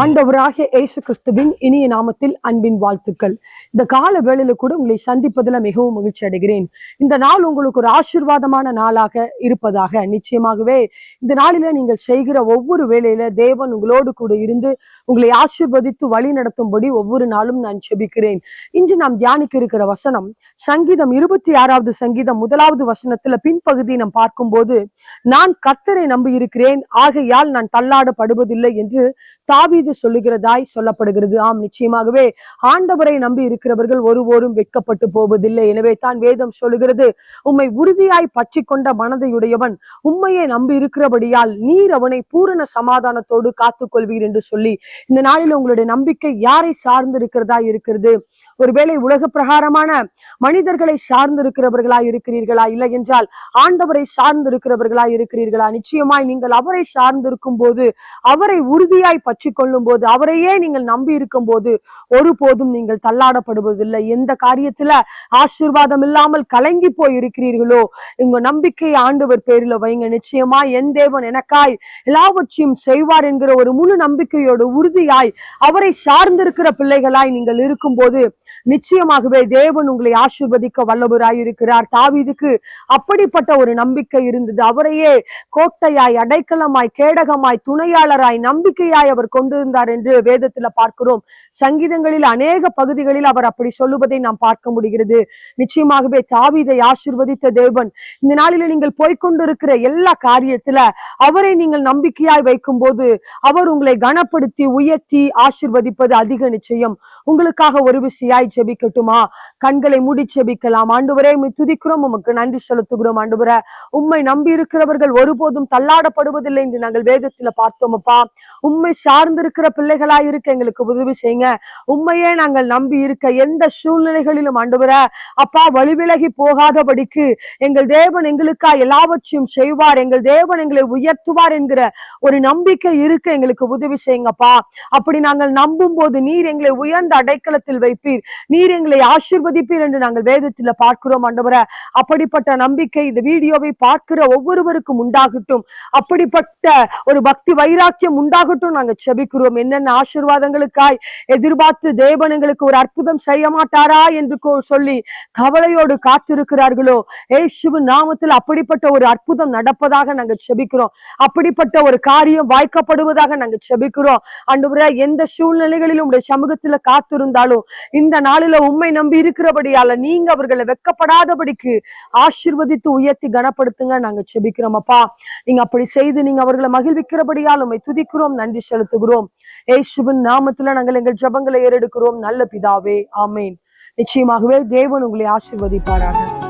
ஆண்டவராகிய இயேசு கிறிஸ்துவின் இனிய நாமத்தில் அன்பின் வாழ்த்துக்கள். இந்த கால வேளையில கூட உங்களை சந்திப்பதில் மிகவும் மகிழ்ச்சி அடைகிறேன். இந்த நாள் உங்களுக்கு ஒரு ஆசிர்வாதமான நாளாக இருப்பதாக நிச்சயமாகவே இந்த நாளில நீங்கள் செய்கிற ஒவ்வொரு வேளையில தேவன் உங்களோடு கூட இருந்து உங்களை ஆசிர்வதித்து வழி நடத்தும்படி ஒவ்வொரு நாளும் நான் செபிக்கிறேன் இன்று நாம் தியானிக்க இருக்கிற வசனம் சங்கீதம் இருபத்தி ஆறாவது சங்கீதம் முதலாவது வசனத்துல பின்பகுதி நாம் பார்க்கும்போது நான் கத்தரை நம்பி இருக்கிறேன் ஆகையால் நான் தள்ளாடப்படுவதில்லை என்று தாவி செய்து சொல்லுகிறதாய் சொல்லப்படுகிறது. ஆம் நிச்சயமாகவே ஆண்டவரை நம்பி இருக்கிறவர்கள் ஒருவோரும் வெட்கப்பட்டு போவதில்லை. எனவே தான் வேதம் சொல்லுகிறது உம்மை உறுதியாய் பற்றி கொண்ட மனதையுடையவன் உண்மையை நம்பி இருக்கிறபடியால் நீர் அவனை பூரண சமாதானத்தோடு காத்துக் கொள்வீர் என்று சொல்லி இந்த நாளில் உங்களுடைய நம்பிக்கை யாரை சார்ந்து இருக்கிறதா இருக்கிறது? ஒருவேளை உலக பிரகாரமான மனிதர்களை சார்ந்திருக்கிறவர்களா இருக்கிறீர்களா? இல்லை என்றால் ஆண்டவரை சார்ந்திருக்கிறவர்களா இருக்கிறீர்களா? நிச்சயமாய் நீங்கள் அவரை சார்ந்திருக்கும் போது அவரை உறுதியாய் பற்றி கொள்ளும் போது அவரையே நீங்கள் நம்பி இருக்கும் போது ஒருபோதும் நீங்கள் தள்ளாடப்படுவதில்லை. எந்த காரியத்துல ஆசீர்வாதம் இல்லாமல் கலங்கி போய் இருக்கிறீர்களோ உங்க நம்பிக்கை ஆண்டவர் பேரில் வைங்க நிச்சயமாய் என் தேவன் எனக்காய் எல்லாவற்றையும் செய்வார் என்கிற ஒரு முழு நம்பிக்கையோடு உறுதியாய் அவரை சார்ந்திருக்கிற பிள்ளைகளாய் நீங்கள் இருக்கும்போது நிச்சயமாகவே தேவன் உங்களை ஆசிர்வதிக்க வல்லவராய் இருக்கிறார் தாவீதுக்கு அப்படிப்பட்ட ஒரு நம்பிக்கை இருந்தது. அவரையே கோட்டையாய் அடைக்கலமாய் கேடகமாய் துணையாளராய் நம்பிக்கையாய் அவர் கொண்டிருந்தார் என்று வேதத்துல பார்க்கிறோம். சங்கீதங்களில் அநேக பகுதிகளில் அவர் அப்படி சொல்லுவதை நாம் பார்க்க முடிகிறது. நிச்சயமாகவே தாவீதை ஆசிர்வதித்த தேவன் இந்த நாளில நீங்கள் போய்கொண்டிருக்கிற எல்லா காரியத்துல அவரை நீங்கள் நம்பிக்கையாய் வைக்கும் போது அவர் உங்களை கனப்படுத்தி உயர்த்தி ஆசிர்வதிப்பது அதிக நிச்சயம். உங்களுக்காக ஒரு விஷயம் வாய் ஜெபிக்கட்டுமா கண்களை மூடி ஜெபிக்கலாம் ஆண்டுவரே துதிக்கிறோம் உமக்கு நன்றி செலுத்துகிறோம் ஆண்டுவர. உண்மை நம்பி இருக்கிறவர்கள் ஒருபோதும் தள்ளாடப்படுவதில்லை என்று நாங்கள் வேதத்துல பார்த்தோம் அப்பா உண்மை சார்ந்திருக்கிற பிள்ளைகளாய் இருக்க எங்களுக்கு உதவி செய்யுங்க. உண்மையே நாங்கள் நம்பி இருக்க எந்த சூழ்நிலைகளிலும் ஆண்டுவர அப்பா வழிவிலகி போகாதபடிக்கு எங்கள் தேவன் எங்களுக்கா எல்லாவற்றையும் செய்வார். எங்கள் தேவன் எங்களை உயர்த்துவார் என்கிற ஒரு நம்பிக்கை இருக்க எங்களுக்கு உதவி செய்யுங்கப்பா. அப்படி நாங்கள் நம்பும் போது நீர் எங்களை உயர்ந்த அடைக்கலத்தில் வைப்பீர். நீர் எங்களை ஆசிர்வதிப்பீர் என்று நாங்கள் வேதத்தில் பார்க்கிறோம் ஆண்டவர. அப்படிப்பட்ட நம்பிக்கை இந்த வீடியோவை பார்க்கிற ஒவ்வொருவருக்கும் உண்டாகட்டும். அப்படிப்பட்ட ஒரு பக்தி வைராக்கியம் உண்டாகட்டும் நாங்கள் செபிக்கிறோம். என்னென்ன ஆசிர்வாதங்களுக்காய் எதிர்பார்த்து தேவன் எங்களுக்கு ஒரு அற்புதம் செய்ய மாட்டாரா என்று சொல்லி கவலையோடு காத்திருக்கிறார்களோ ஏசுவின் நாமத்தில் அப்படிப்பட்ட ஒரு அற்புதம் நடப்பதாக நாங்கள் செபிக்கிறோம். அப்படிப்பட்ட ஒரு காரியம் வாய்க்கப்படுவதாக நாங்கள் செபிக்கிறோம். அன்று எந்த சூழ்நிலைகளிலும் உடைய சமூகத்துல காத்திருந்தாலும் இந்த நாளில உண்மை நம்பி இருக்கிறபடியால நீங்க அவர்களை வெக்கப்படாதபடிக்கு ஆசிர்வதித்து உயர்த்தி கனப்படுத்துங்க. நாங்க செபிக்கிறோம் அப்பா. நீங்க அப்படி செய்து நீங்க அவர்களை மகிழ்விக்கிறபடியால் உண்மை துதிக்கிறோம் நன்றி செலுத்துகிறோம். ஏசுவின் நாமத்துல நாங்கள் எங்கள் ஜெபங்களை ஏறெடுக்கிறோம். நல்ல பிதாவே ஆமேன். நிச்சயமாகவே தேவன் உங்களை ஆசீர்வதிப்பாராக.